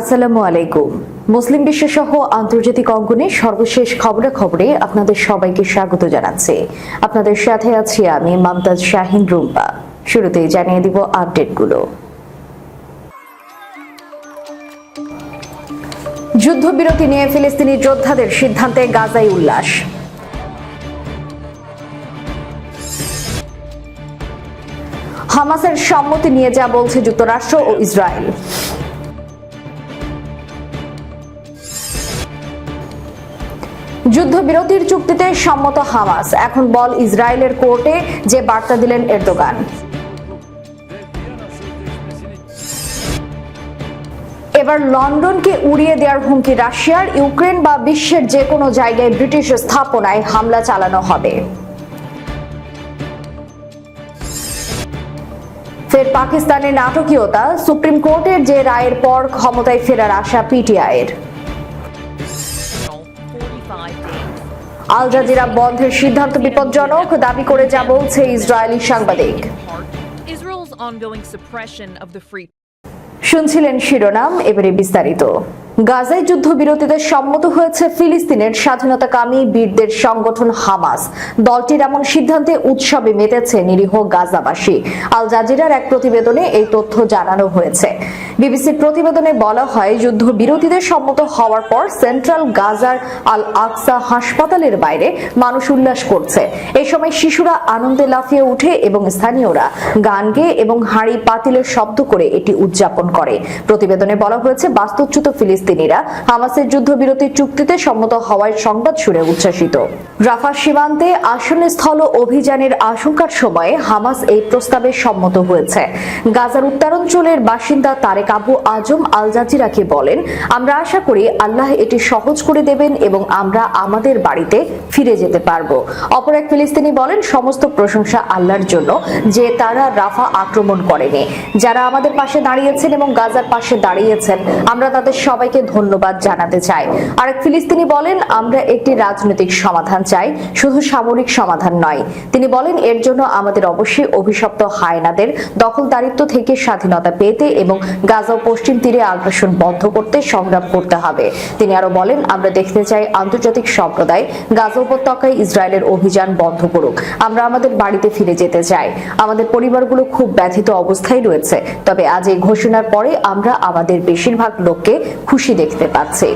আসসালামু আলাইকুম। মুসলিম বিশ্বসহ আন্তর্জাতিক অঙ্গনে সর্বশেষ খবরে খবরে আপনাদের সবাইকে স্বাগত জানাচ্ছি। আপনাদের সাথে আছি আমি মমতাজ শাহিন রুম্পা। শুরুতেই জানিয়ে দিব আপডেটগুলো। যুদ্ধবিরতি নিয়ে ফিলিস্তিনি যোদ্ধাদের সিদ্ধান্তে গাজায় উল্লাস। হামাসের সম্মতি নিয়ে যা বলছে যুক্তরাষ্ট্র ও ইসরায়েল। যুদ্ধবিরতির চুক্তিতে সম্মত হামাস। এখন বল ইসরায়েলের কোর্টে যে বার্তা দিলেন এরদোগান। এবার লন্ডনকে উড়িয়ে দেওয়ার হুমকি রাশিয়ার, ইউক্রেন বা বিশ্বের যে কোনো জায়গায় ব্রিটিশ স্থাপনায় হামলা চালানো হবে। ফের পাকিস্তানের নাটকীয়তা, সুপ্রিম কোর্টের যে রায়ের পর ক্ষমতায় ফেরার আশা পিটিআইয়ের। আল জাজিরা বন্ধের সিদ্ধান্ত বিপজ্জনক দাবি করে যা বলছে ইসরায়েলি সাংবাদিক। শুনছিলেন শিরোনাম এবারে বিস্তারিত। গাজায় যুদ্ধবিরতিতে সম্মত হয়েছে ফিলিস্তিনের স্বাধীনতাকামী বীরদের সংগঠন হামাস। দলটির এমন সিদ্ধান্তে উৎসবে মেতেছে নিরীহ গাজাবাসী। আল জাজিরার এক প্রতিবেদনে এই তথ্য জানানো হয়েছে। বিবিসির প্রতিবেদনে বলা হয় যুদ্ধবিরতিতে সম্মত হওয়ার পর সেন্ট্রাল গাজার আল আকসা হাসপাতালের বাইরে মানুষ উল্লাস করছে। এই সময় শিশুরা আনন্দে লাফিয়ে উঠে এবং স্থানীয়রা গান গেয়ে এবং হাঁড়ি পাতিলের শব্দ করে এটি উদযাপন করে। প্রতিবেদনে বলা হয়েছে, বাস্তুচ্যুত ফিলিস্তিনিরা হামাসের যুদ্ধবিরতির চুক্তিতে সম্মত হওয়ার সংবাদ শুনে উচ্ছ্বাসিত। রাফা সীমান্তে আসন্ন স্থল অভিযানের আশঙ্কার সময়ে হামাস এই প্রস্তাবে সম্মত হয়েছে। গাজার উত্তরাঞ্চলের বাসিন্দা তারেক আবু আজম আল জাজিরাকে বলেন, আমরা আশা করি আল্লাহ এটি সহজ করে দেবেন এবং আমরা আমাদের বাড়িতে ফিরে যেতে পারব। অপর এক ফিলিস্তিনি বলেন, সমস্ত প্রশংসা আল্লাহর জন্য যে তারা রাফা আক্রমণ করেনি। যারা আমাদের পাশে দাঁড়িয়েছেন এবং গাজার পাশে দাঁড়িয়েছেন, আমরা তাদের সবাইকে ধন্যবাদ জানাতে চাই। আরেক ফিলিস্তিনি বলেন, আমরা একটি রাজনৈতিক সমাধান চাই, শুধু সামরিক সমাধান নয়। তিনি বলেন, এর জন্য আমাদের অবশ্যই অভিশপ্ত হায়নাদের দখলদারিত্ব থেকে স্বাধীনতা পেতে এবং গাজা ও পশ্চিম তীরে আগ্রাসন বন্ধ করতে সংগ্রাম করতে হবে। তিনি আরও বলেন, আমরা দেখতে চাই আন্তর্জাতিক সম্প্রদায় গাজা উপত্যকায় ইসরায়েলের অভিযান বন্ধ করুক। আমরা আমাদের বাড়িতে ফিরে যেতে চাই। আমাদের পরিবারগুলো খুব ব্যথিত অবস্থায় রয়েছে। তবে আজ এই ঘোষণার পরে আমরা আমাদের বেশিরভাগ লোককে খুশি দেখতে পাচ্ছি।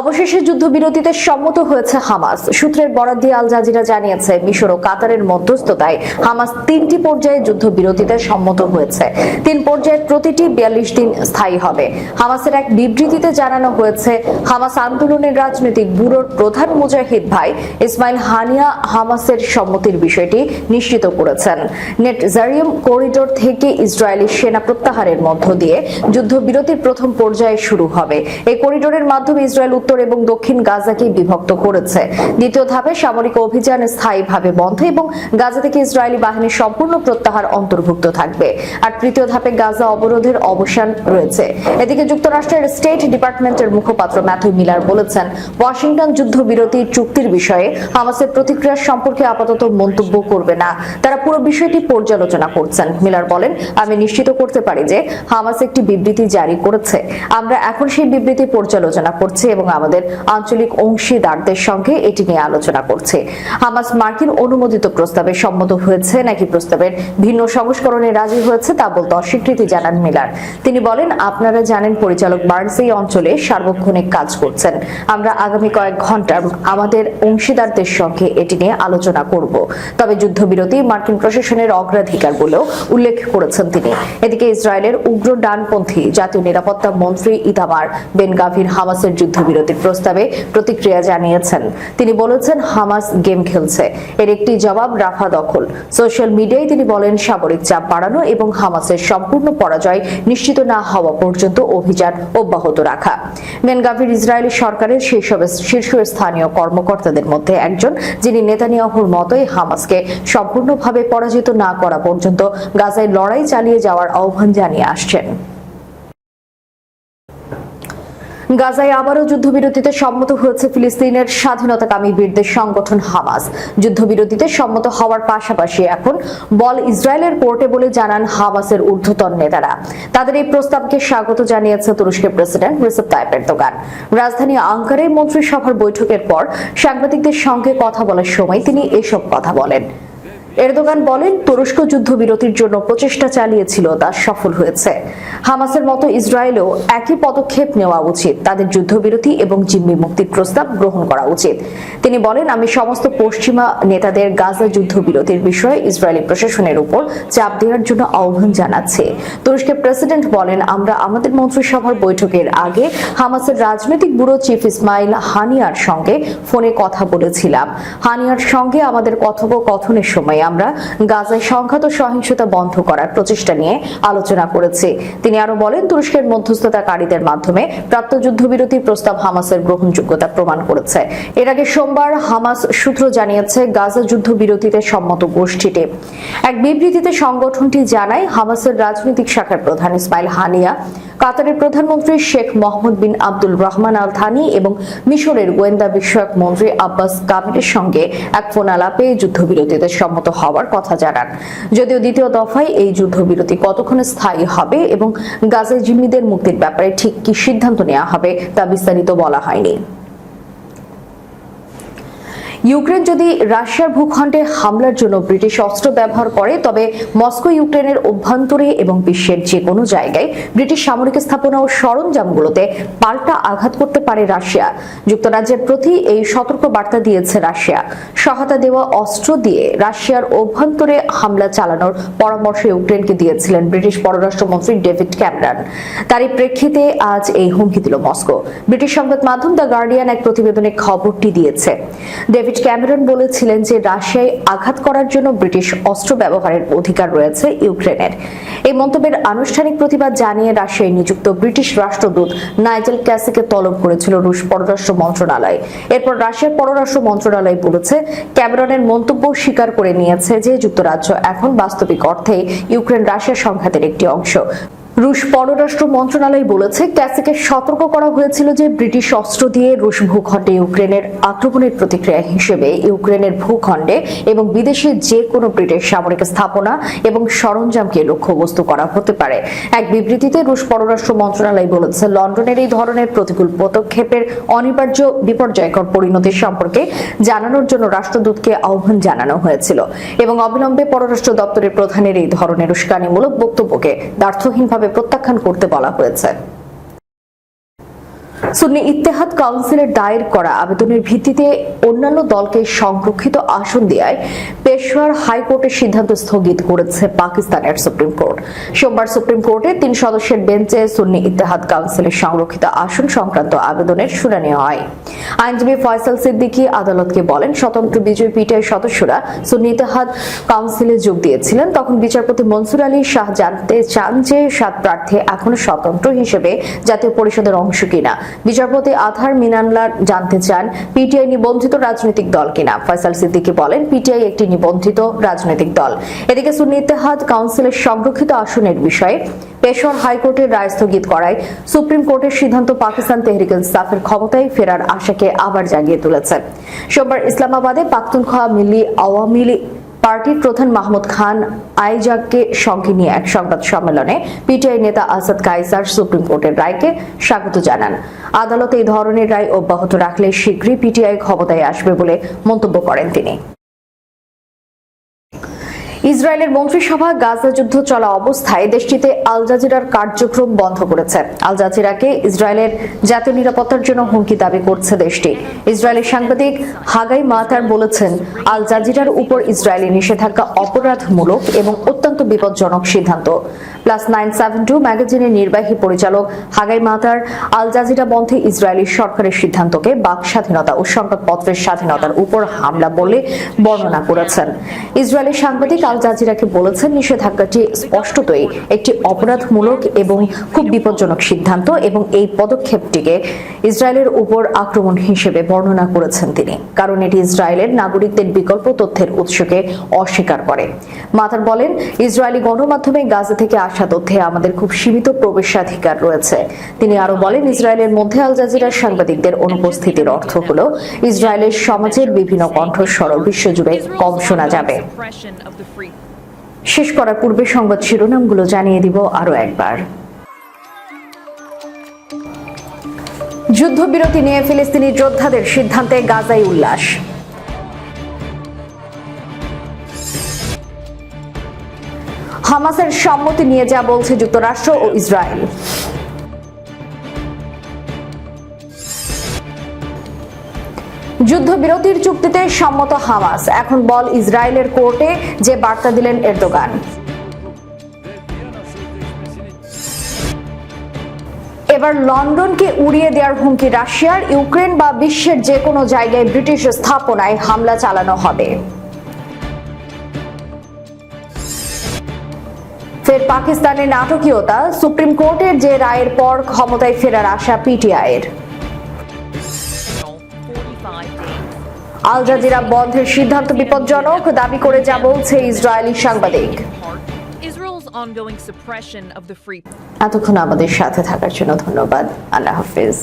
অবশেষে যুদ্ধবিরতিতে সম্মত হয়েছে হামাস। সূত্রের বরাদ দিয়ে আল জাজিরা জানিয়েছে, মিশর ও কাতারের মধ্যস্থতায় হামাস তিনটি পর্যায়ে যুদ্ধবিরতিতে সম্মত হয়েছে। তিন পর্যায়ের প্রতিটি বিয়াল্লিশ দিন স্থায়ী হবে। হামাসের এক বিবৃতিতে জানানো হয়েছে, হামাস আন্দোলনের রাজনৈতিক ব্যুরোর প্রধান মুজাহিদ ভাই ইসমাইল হানিয়া হামাসের সম্মতির বিষয়টি নিশ্চিত করেছেন। নেট জারিয়াম করিডোর থেকে ইসরায়েলি সেনা প্রত্যাহারের মধ্য দিয়ে যুদ্ধবিরতির প্রথম পর্যায়ে শুরু হবে। এই করিডোরের মাধ্যমে ইসরায়েল উত্তর এবং দক্ষিণ গাজাকে বিভক্ত করেছে। দ্বিতীয় ধাপে সামরিক অভিযান স্থায়ীভাবে বন্ধ এবং গাজা থেকে ইসরায়েলি বাহিনীর সম্পূর্ণ প্রত্যাহার অন্তর্ভুক্ত থাকবে। আর তৃতীয় ধাপে গাজা অবরোধের অবসান রয়েছে। এদিকে যুক্তরাষ্ট্রের স্টেট ডিপার্টমেন্টের মুখপাত্র ম্যাথু মিলার বলেছেন, ওয়াশিংটন যুদ্ধবিরতি চুক্তির বিষয়ে হামাসের প্রতিক্রিয়া সম্পর্কে আপাতত মন্তব্য করবে না। তারা পুরো বিষয়টি পর্যালোচনা করছেন। মিলার বলেন, আমি নিশ্চিত করতে পারি যে হামাস একটি বিবৃতি জারি করেছে। আমরা এখন সেই বিবৃতি পর্যালোচনা করছি এবং আমাদের আঞ্চলিক অংশীদারদের সঙ্গে এটি নিয়ে আলোচনা করছে। হামাস মার্কিন অনুমোদিত প্রস্তাবে সম্মত হয়েছে, নাকি প্রস্তাবের ভিন্ন সংস্করণে রাজি হয়েছে, তা বলতে অস্বীকৃতি জানান মিলার। তিনি বলেন, আপনারা জানেন পরিচালক বার্নস এই অঞ্চলে সার্বক্ষণিক কাজ করছেন। আমরা আগামী কয়েক ঘণ্টা আমাদের অংশীদারদের সঙ্গে এটি নিয়ে আলোচনা করব। তবে যুদ্ধবিরতি মার্কিন প্রশাসনের অগ্রাধিকার বলেও উল্লেখ করেছেন তিনি। এদিকে ইসরায়েলের উগ্র ডানপন্থী জাতীয় নিরাপত্তা মন্ত্রী ইতামার বেন গাভির হামাসের যুদ্ধবিরতির প্রস্তাবে প্রতিক্রিয়া জানিয়েছেন। তিনি বলেছেন, হামাস গেম খেলছে। এর একটি জবাব রাফা দখল। সোশ্যাল মিডিয়ায় তিনি বলেন, সামরিক চাপ বাড়ানো এবং হামাসের সম্পূর্ণ পরাজয় নিশ্চিত না হওয়া পর্যন্ত অভিযান অব্যাহত রাখা। মেনগাভির ইসরায়েলি সরকারের শীর্ষ শীর্ষস্থানীয় কর্মকর্তাদের মধ্যে একজন, যিনি নেতানিয়াহুর মতোই হামাসকে সম্পূর্ণভাবে পরাজিত না করা পর্যন্ত গাজায় লড়াই চালিয়ে যাওয়ার আহ্বান জানিয়ে আসছেন। গাজায় আবারও যুদ্ধবিরতিতে সম্মত হয়েছে ফিলিস্তিনের স্বাধীনতাকামী বীরদের সংগঠন হামাস। যুদ্ধবিরতিতে সম্মত হওয়ার পাশাপাশি এখন বল ইসরায়েলের কোর্টে বলে জানান হামাসের ঊর্ধ্বতন নেতারা। তাদের এই প্রস্তাবকে স্বাগত জানিয়েছে তুরস্কের প্রেসিডেন্ট রিসেপ তাইপ এরদোগান। রাজধানী আঙ্কারে মন্ত্রিসভার বৈঠকের পর সাংবাদিকদের সঙ্গে কথা বলার সময় তিনি এসব কথা বলেন। এরদোগান বলেন, তুরস্ক যুদ্ধবিরতির জন্য প্রচেষ্টা চালিয়েছিল, তা সফল হয়েছে। হামাসের মতো ইসরায়েলও একই পদক্ষেপ নেওয়া উচিত। তাদের যুদ্ধবিরতি এবং জিম্মি মুক্তির প্রস্তাব গ্রহণ করা উচিত। তিনি বলেন, আমি সমস্ত পশ্চিমা নেতাদের গাজা যুদ্ধবিরতির বিষয়ে ইসরায়েলি প্রশাসনের উপর চাপ দেওয়ার জন্য আহ্বান জানাচ্ছে। তুরস্কের প্রেসিডেন্ট বলেন, আমরা আমাদের মন্ত্রিসভার বৈঠকের আগে হামাসের রাজনৈতিক ব্যুরো চিফ ইসমাইল হানিয়ার সঙ্গে ফোনে কথা বলেছিলাম। হানিয়ার সঙ্গে আমাদের কথোপকথনের সময় আমরা গাজায় সংঘাত সহিংসতা বন্ধ করার প্রচেষ্টা নিয়ে আলোচনা করেছি। তিনি আরও বলেন, তুরস্কের মধ্যস্থতাকারীদের মাধ্যমে প্রাপ্ত যুদ্ধবিরতি প্রস্তাব হামাসের গ্রহণযোগ্যতা প্রমাণ করেছে। এর আগে সোমবার হামাস সূত্র জানিয়েছে, গাজা যুদ্ধবিরতিতে সম্মত গোষ্ঠীটি। এক বিবৃতিতে সংগঠনটি জানায়, হামাসের রাজনৈতিক শাখার প্রধান ইসমাইল হানিয়া, কাতারের প্রধানমন্ত্রী Sheikh Mohammed bin Abdul Rahman Al Thani এবং মিশরের গোয়েন্দা বিষয়ক মন্ত্রী আব্বাস কাবিরের সঙ্গে এক ফোন আলাপে যুদ্ধবিরতিতে সম্মত হওয়ার কথা জানান। যদিও দ্বিতীয় দফায় এই যুদ্ধবিরতি কতক্ষণ স্থায়ী হবে এবং গাজায় জিম্মিদের মুক্তির ব্যাপারে ঠিক কি সিদ্ধান্ত নেওয়া হবে তা বিস্তারিত বলা হয়নি। ইউক্রেন যদি রাশিয়ার ভূখণ্ডে হামলার জন্য ব্রিটিশ অস্ত্র ব্যবহার করে, তবে মস্কো ইউক্রেনের অভ্যন্তরে এবং বিশ্বের যে কোনো জায়গায় ব্রিটিশ সামরিক স্থাপনা ও সরঞ্জামগুলোতে পাল্টা আঘাত করতে পারে রাশিয়া। যুক্তরাজ্যের প্রতি এই সতর্ক বার্তা দিয়েছে রাশিয়া। সহায়তা দেওয়া অস্ত্র দিয়ে রাশিয়ার অভ্যন্তরে হামলা চালানোর পরামর্শ ইউক্রেনকে দিয়েছিলেন ব্রিটিশ পররাষ্ট্রমন্ত্রী ডেভিড ক্যামেরন। তারই প্রেক্ষিতে আজ এই হুমকি দিল মস্কো। ব্রিটিশ সংবাদ মাধ্যম দ্য গার্ডিয়ান এক প্রতিবেদনে খবরটি দিয়েছে। ডেভিড ক্যামেরন বলেছিলেন যে রাশিয়ায় আঘাত করার জন্য ব্রিটিশ অস্ত্র ব্যবহারের অধিকার রয়েছে ইউক্রেনের। এই মন্তব্যের আনুষ্ঠানিক প্রতিবাদ জানিয়ে রাশিয়ায় নিযুক্ত ব্রিটিশ রাষ্ট্রদূত নাইজেল ক্যাসিকে তলব করেছিল রুশ পররাষ্ট্র মন্ত্রণালয়। এরপর রাশিয়ার পররাষ্ট্র মন্ত্রণালয় বলেছে, ক্যামেরনের মন্তব্য স্বীকার করে নিয়েছে যে যুক্তরাজ্য এখন বাস্তবিক অর্থে ইউক্রেন রাশিয়ার সংঘাতের একটি অংশ। রুশ পররাষ্ট্র মন্ত্রণালয় বলেছে ক্যাসিকে সতর্ক করা হয়েছিল যে ব্রিটিশ অস্ত্র দিয়ে রুশ ভূখণ্ডে ইউক্রেনের আক্রমণের প্রতিক্রিয়া হিসেবে ইউক্রেনের ভূখণ্ডে এবং বিদেশে যে কোনো ব্রিটিশ সামরিক স্থাপনা এবং সরঞ্জামকে লক্ষ্যবস্তু করা হতে পারে। এক বিবৃতিতে রুশ পররাষ্ট্র মন্ত্রণালয় বলেছে, লন্ডনের এই ধরনের প্রতিকূল পদক্ষেপের অনিবার্য বিপর্যয়কর পরিণতি সম্পর্কে জানানোর জন্য রাষ্ট্রদূতকে আহ্বান জানানো হয়েছিল এবং অবিলম্বে পররাষ্ট্র দপ্তরের প্রধানের এই ধরনের উস্কানিমূলক বক্তব্যকে দ্বার্থহীনভাবে প্রত্যাখ্যান করতে বলা হয়েছে। সুন্নি ইত্তেহাদ কাউন্সিলের দায়ের করা আবেদনের ভিত্তিতে অন্যান্য দলকে সংরক্ষিত আসন দেওয়ায় পেশোয়ার হাইকোর্টের সিদ্ধান্ত স্থগিত করেছে পাকিস্তানের সুপ্রিম কোর্ট। সোমবার সুপ্রিম কোর্টে তিন সদস্যের বেঞ্চে সুন্নি ইত্তেহাদ কাউন্সিলের সংরক্ষিত আসন সংক্রান্ত আবেদনের শুনানি হয়। আইনজীবী ফয়সাল সিদ্দিকী আদালতকে বলেন, স্বতন্ত্র বিজয় পিটিআই সদস্যরা সুন্নি ইত্তেহাদ কাউন্সিলে যোগ দিয়েছিলেন। তখন বিচারপতি মনসুর আলী শাহ জানতে চান যে সাত প্রার্থী এখনও স্বতন্ত্র হিসেবে জাতীয় পরিষদের অংশ কিনা। বিচারপতি আধার মিনানলার জানতে চান, পিটিআই নিবন্ধিত রাজনৈতিক দল কিনা? ফয়সাল সিদ্দিকী বলেন, পিটিআই একটি নিবন্ধিত রাজনৈতিক দল। এদিকে সুন্নি ইত্তেহাদ কাউন্সিলের সংরক্ষিত আসনের বিষয়ে পেশোয়ার হাইকোর্টের রায় স্থগিত করায় সুপ্রিম কোর্টের সিদ্ধান্ত পাকিস্তান তেহরিক ইনসাফের ক্ষমতায় ফেরার আশাকে আবার জাগিয়ে তুলেছে। সোমবার ইসলামাবাদে পাখতুনখোয়া মিল্লি আওয়ামী পার্টির প্রধান মাহমুদ খান আইজাককে সঙ্গে নিয়ে এক সংবাদ সম্মেলনে পিটিআই নেতা আসাদ কাইসার সুপ্রিম কোর্টের রায়কে স্বাগত জানান। আদালত এই ধরনের রায় অব্যাহত রাখলে শীঘ্রই পিটিআই ক্ষমতায় আসবে বলে মন্তব্য করেন তিনি। ইসরায়েলের মন্ত্রিসভা গাজা যুদ্ধ চলা অবস্থায় দেশটিতে আল জাজিরার কার্যক্রম বন্ধ করেছে। আল জাজিরাকে ইসরায়েলের জাতীয় নিরাপত্তার জন্য হুমকি দাবি করছে দেশটি। ইসরায়েলের সাংবাদিক হাগাই মাতার বলেছেন, আল জাজিরার উপর ইসরায়েলি নিষেধাজ্ঞা অপরাধমূলক এবং অত্যন্ত বিপজ্জনক সিদ্ধান্ত। প্লাস নাইন সেভেন টু ম্যাগাজিনের নির্বাহী পরিচালক হাগাই মাতার আল জাজিরা বন্ধে ইসরায়েলি সরকারের সিদ্ধান্তকে বাক স্বাধীনতা ও সংবাদপত্রের স্বাধীনতার উপর হামলা বলে বর্ণনা করেছেন। ইসরায়েলি সাংবাদিক আল জাজিরাকে বলেছেন, নিষেধাজ্ঞাটি স্পষ্টতই একটি অপরাধমূলক এবং খুব বিপজ্জনক সিদ্ধান্ত এবং এই পদক্ষেপটিকে ইসরায়েলের উপর আক্রমণ হিসেবে বর্ণনা করেছেন তিনি, কারণ এটি ইসরায়েলের নাগরিকদের বিকল্প তথ্যের উৎসকে অস্বীকার করে। মাতার বলেন, ইসরায়েলি গণমাধ্যমে গাজা থেকে আসা তথ্যে আমাদের খুব সীমিত প্রবেশাধিকার রয়েছে। তিনি আরও বলেন, ইসরায়েলের মধ্যে আল জাজিরার সাংবাদিকদের অনুপস্থিতির অর্থ হল, ইসরায়েলের সমাজের বিভিন্ন কণ্ঠস্বর বিশ্বজুড়ে কম শোনা যাবে। শেষ করার পূর্বে সংবাদ শিরোনামগুলো জানিয়ে দিব আরও একবার। যুদ্ধবিরতি নিয়ে ফিলিস্তিনি যোদ্ধাদের সিদ্ধান্তে গাজাই উল্লাস। হামাসের সম্মতি নিয়ে যা বলছে যুক্তরাষ্ট্র ও ইসরায়েল। যুদ্ধবিরতির চুক্তিতে সম্মত হামাস। এখন বল ইসরায়েলের কোর্টে যে বার্তা দিলেন এরদোগান। এবার লন্ডনকে উড়িয়ে দেওয়ার হুমকি রাশিয়ার, ইউক্রেন বা বিশ্বের যে কোনো জায়গায় ব্রিটিশ স্থাপনায় হামলা চালানো হবে। ফের পাকিস্তানের নাটকীয়তা সুপ্রিম কোর্টের যে রায়ের পর ক্ষমতায় ফেরার আশা পিটিআইয়ের। 45 আল জাজিরা বন্ধের সিদ্ধান্ত বিপজ্জনক দাবি করে যা বলছে ইসরায়েলি সাংবাদিক। এতক্ষণ আমাদের সাথে থাকার জন্য ধন্যবাদ। আল্লাহ হাফিজ।